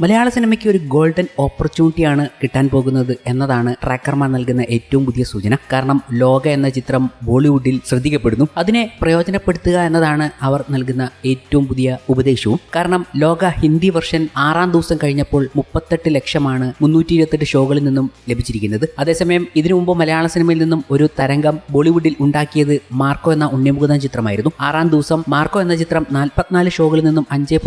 മലയാള സിനിമയ്ക്ക് ഒരു ഗോൾഡൻ ഓപ്പർച്യൂണിറ്റിയാണ് കിട്ടാൻ പോകുന്നത് എന്നതാണ് ട്രാക്കർമാർ നൽകുന്ന ഏറ്റവും പുതിയ സൂചന. കാരണം ലോക എന്ന ചിത്രം ബോളിവുഡിൽ ശ്രദ്ധിക്കപ്പെടുന്നു. അതിനെ പ്രയോജനപ്പെടുത്തുക എന്നതാണ് അവർ നൽകുന്ന ഏറ്റവും പുതിയ ഉപദേശവും. കാരണം ലോക ഹിന്ദി വെർഷൻ ആറാം ദിവസം കഴിഞ്ഞപ്പോൾ മുപ്പത്തെട്ട് ലക്ഷമാണ് മുന്നൂറ്റി ഇരുപത്തെട്ട് ഷോകളിൽ നിന്നും ലഭിച്ചിരിക്കുന്നത്. അതേസമയം ഇതിനു മുമ്പ് മലയാള സിനിമയിൽ നിന്നും ഒരു തരംഗം ബോളിവുഡിൽ ഉണ്ടാക്കിയത് മാർക്കോ എന്ന ഉണ്ണിമുകുന്ദൻ ചിത്രമായിരുന്നു. ആറാം ദിവസം മാർക്കോ എന്ന ചിത്രം നാൽപ്പത്തിനാല് ഷോകളിൽ നിന്നും അഞ്ച്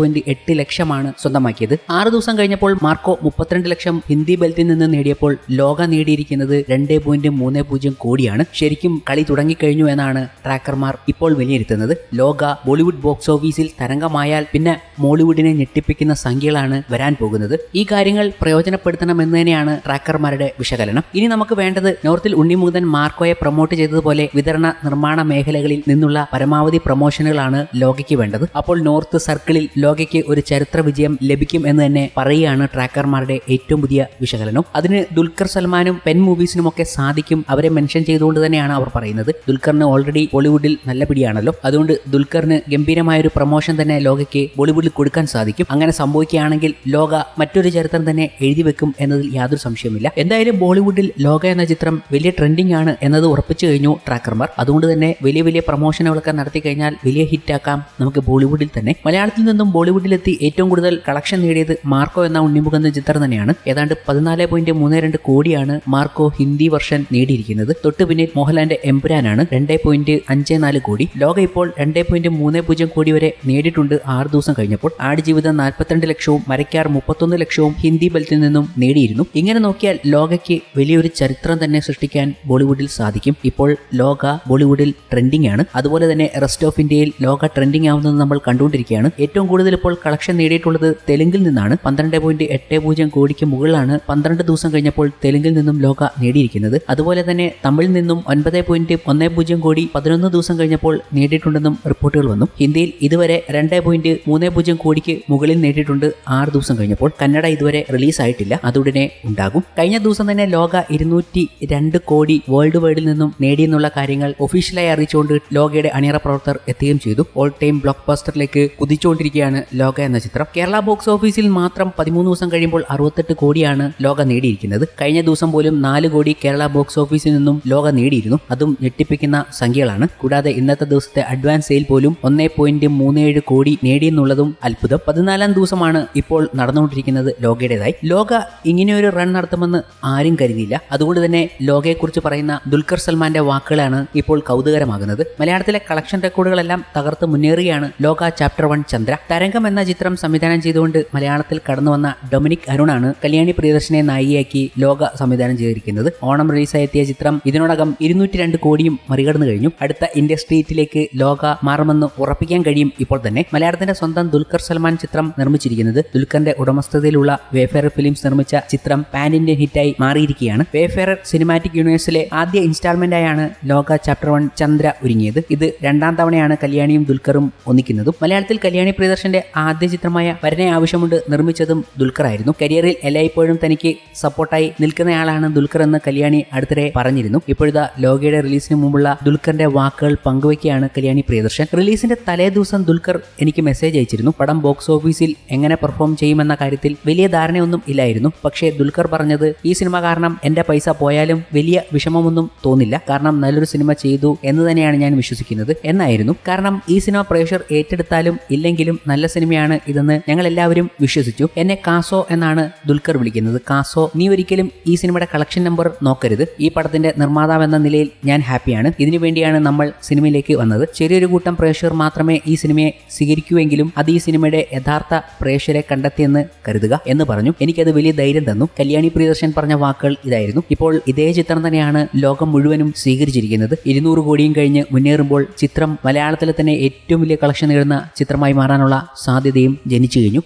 ലക്ഷമാണ് സ്വന്തമാക്കിയത്. ആറ് ദിവസം കഴിഞ്ഞപ്പോൾ മാർക്കോ മുപ്പത്തിരണ്ട് ലക്ഷം ഹിന്ദി ബെൽറ്റിൽ നിന്ന് നേടിയപ്പോൾ ലോക നേടിയിരിക്കുന്നത് രണ്ട് പോയിന്റ് മൂന്ന് പൂജ്യം കോടിയാണ്. ശരിക്കും കളി തുടങ്ങിക്കഴിഞ്ഞു എന്നാണ് ട്രാക്കർമാർ ഇപ്പോൾ വിലയിരുത്തുന്നത്. ലോക ബോളിവുഡ് ബോക്സ് ഓഫീസിൽ തരംഗമായാൽ പിന്നെ മോളിവുഡിനെ ഞെട്ടിപ്പിക്കുന്ന സംഖ്യകളാണ് വരാൻ പോകുന്നത്. ഈ കാര്യങ്ങൾ പ്രയോജനപ്പെടുത്തണമെന്ന് തന്നെയാണ് ട്രാക്കർമാരുടെ വിശകലനം. ഇനി നമുക്ക് വേണ്ടത് നോർത്തിൽ ഉണ്ണിമുകുന്ദൻ മാർക്കോയെ പ്രൊമോട്ട് ചെയ്തതുപോലെ വിതരണ നിർമ്മാണ മേഖലകളിൽ നിന്നുള്ള പരമാവധി പ്രൊമോഷനുകളാണ് ലോകയ്ക്ക് വേണ്ടത്. അപ്പോൾ നോർത്ത് സർക്കിളിൽ ലോകയ്ക്ക് ഒരു ചരിത്ര വിജയം ലഭിക്കും എന്ന് തന്നെ പറയുകയാണ് ട്രാക്കർമാരുടെ ഏറ്റവും പുതിയ വിശകലനം. അതിന് ദുൽഖർ സൽമാനും പെൻ മൂവീസിനും ഒക്കെ സാധിക്കും അവരെ മെൻഷൻ ചെയ്തുകൊണ്ട് തന്നെയാണ് അവർ പറയുന്നത്. ദുൽഖറിന് ഓൾറെഡി ബോളിവുഡിൽ നല്ല പിടിയാണല്ലോ. അതുകൊണ്ട് ദുൽഖറിന് ഗംഭീരമായ ഒരു പ്രൊമോഷൻ തന്നെ ലോകയ്ക്ക് ബോളിവുഡിൽ കൊടുക്കാൻ സാധിക്കും. അങ്ങനെ സംഭവിക്കുകയാണെങ്കിൽ ലോക മറ്റൊരു ചരിത്രം തന്നെ എഴുതി വെക്കും എന്നതിൽ യാതൊരു സംശയമില്ല എന്തായാലും ബോളിവുഡിൽ ലോക എന്ന ചിത്രം വലിയ ട്രെൻഡിംഗ് ആണ് എന്നത് ഉറപ്പിച്ചു കഴിഞ്ഞു ട്രാക്കർമാർ. അതുകൊണ്ട് തന്നെ വലിയ വലിയ പ്രൊമോഷനുകളൊക്കെ നടത്തി കഴിഞ്ഞാൽ വലിയ ഹിറ്റാക്കാം നമുക്ക് ബോളിവുഡിൽ തന്നെ. മലയാളത്തിൽ നിന്നും ബോളിവുഡിലെത്തി ഏറ്റവും കൂടുതൽ കളക്ഷൻ നേടിയത് മാർക്കോ എന്ന ഉണ്ണിമുഖം ചിത്രം തന്നെയാണ്. ഏതാണ്ട് പതിനാല് പോയിന്റ് മൂന്ന് രണ്ട് കോടിയാണ് മാർക്കോ ഹിന്ദി വർഷൻ നേടിയിരിക്കുന്നത്. തൊട്ടു പിന്നിൽ മോഹൻലാലിന്റെ എംപുരാനാണ് രണ്ട് പോയിന്റ് അഞ്ച് നാല് കോടി. ലോക ഇപ്പോൾ രണ്ട് പോയിന്റ് മൂന്ന് പൂജ്യം കോടി വരെ നേടിയിട്ടുണ്ട് ആറ് ദിവസം കഴിഞ്ഞപ്പോൾ. ആടുജീവിതം നാൽപ്പത്തിരണ്ട് ലക്ഷവും മരക്കാർ മുപ്പത്തൊന്ന് ലക്ഷവും ഹിന്ദി ബെൽറ്റിൽ നിന്നും നേടിയിരുന്നു. ഇങ്ങനെ നോക്കിയാൽ ലോകയ്ക്ക് വലിയൊരു ചരിത്രം തന്നെ സൃഷ്ടിക്കാൻ ബോളിവുഡിൽ സാധിക്കും. ഇപ്പോൾ ലോക ബോളിവുഡിൽ ട്രെൻഡിംഗ് ആണ്. അതുപോലെ തന്നെ റെസ്റ്റ് ഓഫ് ഇന്ത്യയിൽ ലോക ട്രെൻഡിംഗ് ആവുന്നത് നമ്മൾ കണ്ടുകൊണ്ടിരിക്കുകയാണ്. ഏറ്റവും കൂടുതൽ ഇപ്പോൾ കളക്ഷൻ നേടിയിട്ടുള്ളത് തെലുങ്കിൽ നിന്നാണ്. പന്ത്രണ്ട് പോയിന്റ് എട്ട് പൂജ്യം കോടിക്ക് മുകളിലാണ്. പന്ത്രണ്ട് ദിവസം കഴിഞ്ഞപ്പോൾ തെലുങ്കിൽ നിന്നും ലോക നേടിയിരിക്കുന്നത്. അതുപോലെ തന്നെ തമിഴിൽ നിന്നും ഒൻപത് പോയിന്റ് ഒന്ന് പൂജ്യം കോടി പതിനൊന്ന് ദിവസം കഴിഞ്ഞപ്പോൾ നേടിയിട്ടുണ്ടെന്നും റിപ്പോർട്ടുകൾ വന്നു. ഹിന്ദിയിൽ ഇതുവരെ രണ്ട് പോയിന്റ് മൂന്ന് പൂജ്യം കോടിക്ക് മുകളിൽ നേടിയിട്ടുണ്ട് ആറ് ദിവസം കഴിഞ്ഞപ്പോൾ. കന്നഡ ഇതുവരെ റിലീസ് ആയിട്ടില്ല അതുടനെ ഉണ്ടാകും. കഴിഞ്ഞ ദിവസം തന്നെ ലോക ഇരുന്നൂറ്റി രണ്ട് കോടി വേൾഡ് വൈഡിൽ നിന്നും നേടിയെന്നുള്ള കാര്യങ്ങൾ ഒഫീഷ്യലായി അറിയിച്ചുകൊണ്ട് ലോകയുടെ അണിയറ പ്രവർത്തകർ എത്തുകയും ചെയ്തു. ഓൾ ടൈം ബ്ലോക്ക് ബസ്റ്ററിലേക്ക് കുതിച്ചുകൊണ്ടിരിക്കുകയാണ് ലോക എന്ന ചിത്രം. കേരള ബോക്സ് ഓഫീസിൽ മാത്രം പതിമൂന്ന് ദിവസം കഴിയുമ്പോൾ അറുപത്തെട്ട് കോടിയാണ് ലോക നേടിയിരിക്കുന്നത്. കഴിഞ്ഞ ദിവസം പോലും നാല് കോടി കേരള ബോക്സ് ഓഫീസിൽ നിന്നും ലോക നേടിയിരുന്നു. അതും ഞെട്ടിപ്പിക്കുന്ന സംഖ്യകളാണ്. കൂടാതെ ഇന്നത്തെ ദിവസത്തെ അഡ്വാൻസ് സെയിൽ പോലും ഒന്നേ പോയിന്റ് മൂന്ന് ഏഴ് കോടി നേടിയെന്നുള്ളതും അത്ഭുതം. പതിനാലാം ദിവസമാണ് ഇപ്പോൾ നടന്നുകൊണ്ടിരിക്കുന്നത് ലോകയുടേതായി. ലോക ഇങ്ങനെയൊരു റൺ നടത്തുമെന്ന് ആരും കരുതിയില്ല. അതുകൊണ്ട് തന്നെ ലോകയെക്കുറിച്ച് പറയുന്ന ദുൽഖർ സൽമാന്റെ വാക്കുകളാണ് ഇപ്പോൾ കൗതുകരമാകുന്നത്. മലയാളത്തിലെ കളക്ഷൻ റെക്കോർഡുകളെല്ലാം തകർത്ത് മുന്നേറുകയാണ് ലോക ചാപ്റ്റർ വൺ ചന്ദ്ര. തരംഗം എന്ന ചിത്രം സംവിധാനം ചെയ്തുകൊണ്ട് മലയാളത്തിൽ കടന്നു വന്ന ഡൊമിനിക് അരുണാണ് കല്യാണി പ്രിയദർശനെ നായികയാക്കി ലോക സംവിധാനം ചെയ്തിരിക്കുന്നത്. ഓണം റിലീസായി എത്തിയ ചിത്രം ഇതിനോടകം ഇരുന്നൂറ്റി രണ്ട് കോടിയും മറികടന്നു കഴിഞ്ഞു. അടുത്ത ഇൻഡസ്ട്രീറ്റിലേക്ക് ലോക മാറുമെന്ന് ഉറപ്പിക്കാൻ കഴിയും ഇപ്പോൾ തന്നെ. മലയാളത്തിന്റെ സ്വന്തം ദുൽഖർ സൽമാൻ ചിത്രം നിർമ്മിച്ചിരിക്കുന്നത് ദുൽഖറിന്റെ ഉടമസ്ഥതയിലുള്ള വേഫെയർ ഫിലിംസ് നിർമ്മിച്ച ചിത്രം പാൻ ഇന്ത്യൻ ഹിറ്റായി മാറിയിരിക്കുകയാണ്. വേഫെയർ സിനിമാറ്റിക് യൂണിവേഴ്സിലെ ആദ്യ ഇൻസ്റ്റാൾമെന്റ് ആയാണ് ലോക ചാപ്റ്റർ വൺ ചന്ദ്ര ഒരുങ്ങിയത്. ഇത് രണ്ടാം തവണയാണ് കല്യാണിയും ദുൽഖറും ഒന്നിക്കുന്നതും. മലയാളത്തിൽ കല്യാണി പ്രിയദർശന്റെ ആദ്യ ചിത്രമായ വരനെ ആവശ്യമുണ്ട് നിർമ്മിച്ചതും ദുൽഖർ ആയിരുന്നു. കരിയറിൽ എല്ലായ്പ്പോഴും തനിക്ക് സപ്പോർട്ടായി നിൽക്കുന്നയാളാണ് ദുൽഖർ എന്ന് കല്യാണി അടുത്തിടെ പറഞ്ഞിരുന്നു. ഇപ്പോഴത്തെ ലോകയുടെ റിലീസിന് മുമ്പുള്ള ദുൽഖറിന്റെ വാക്കുകൾ പങ്കുവയ്ക്കുകയാണ് കല്യാണി പ്രിയദർശൻ. റിലീസിന്റെ തലേ ദിവസം ദുൽഖർ എനിക്ക് മെസ്സേജ് അയച്ചിരുന്നു. പടം ബോക്സ് ഓഫീസിൽ എങ്ങനെ പെർഫോം ചെയ്യുമെന്ന കാര്യത്തിൽ വലിയ ധാരണയൊന്നും ഇല്ലായിരുന്നു. പക്ഷേ ദുൽഖർ പറഞ്ഞത് ഈ സിനിമ കാരണം എന്റെ പൈസ പോയാലും വലിയ വിഷമമൊന്നും തോന്നില്ല. കാരണം നല്ലൊരു സിനിമ ചെയ്തു എന്ന് തന്നെയാണ് ഞാൻ വിശ്വസിക്കുന്നത് എന്നായിരുന്നു. കാരണം ഈ സിനിമ പ്രേക്ഷർ ഏറ്റെടുത്താലും ഇല്ലെങ്കിലും നല്ല സിനിമയാണ് ഇതെന്ന് ഞങ്ങൾ എല്ലാവരും വിശ്വസിച്ചു. എന്നെ കാസോ എന്നാണ് ദുൽഖർ വിളിക്കുന്നത്. കാസോ നീ ഒരിക്കലും ഈ സിനിമയുടെ കളക്ഷൻ നമ്പർ നോക്കരുത്. ഈ പടത്തിന്റെ നിർമ്മാതാവ് എന്ന നിലയിൽ ഞാൻ ഹാപ്പിയാണ്. ഇതിനു വേണ്ടിയാണ് നമ്മൾ സിനിമയിലേക്ക് വന്നത്. ചെറിയൊരു കൂട്ടം പ്രേക്ഷകർ മാത്രമേ ഈ സിനിമയെ സ്വീകരിക്കൂവെങ്കിലും അത് ഈ സിനിമയുടെ യഥാർത്ഥ പ്രേക്ഷകരെ കണ്ടെത്തിയെന്ന് കരുതുക എന്ന് പറഞ്ഞു. എനിക്കത് വലിയ ധൈര്യം തന്നു. കല്യാണി പ്രിയദർശൻ പറഞ്ഞ വാക്കുകൾ ഇതായിരുന്നു. ഇപ്പോൾ ഇതേ ചിത്രം തന്നെയാണ് ലോകം മുഴുവനും സ്വീകരിച്ചിരിക്കുന്നത്. ഇരുന്നൂറ് കോടിയും കഴിഞ്ഞ് മുന്നേറുമ്പോൾ ചിത്രം മലയാളത്തിലെ തന്നെ ഏറ്റവും വലിയ കളക്ഷൻ നേടുന്ന ചിത്രമായി മാറാനുള്ള സാധ്യതയും ജനിച്ചു കഴിഞ്ഞു.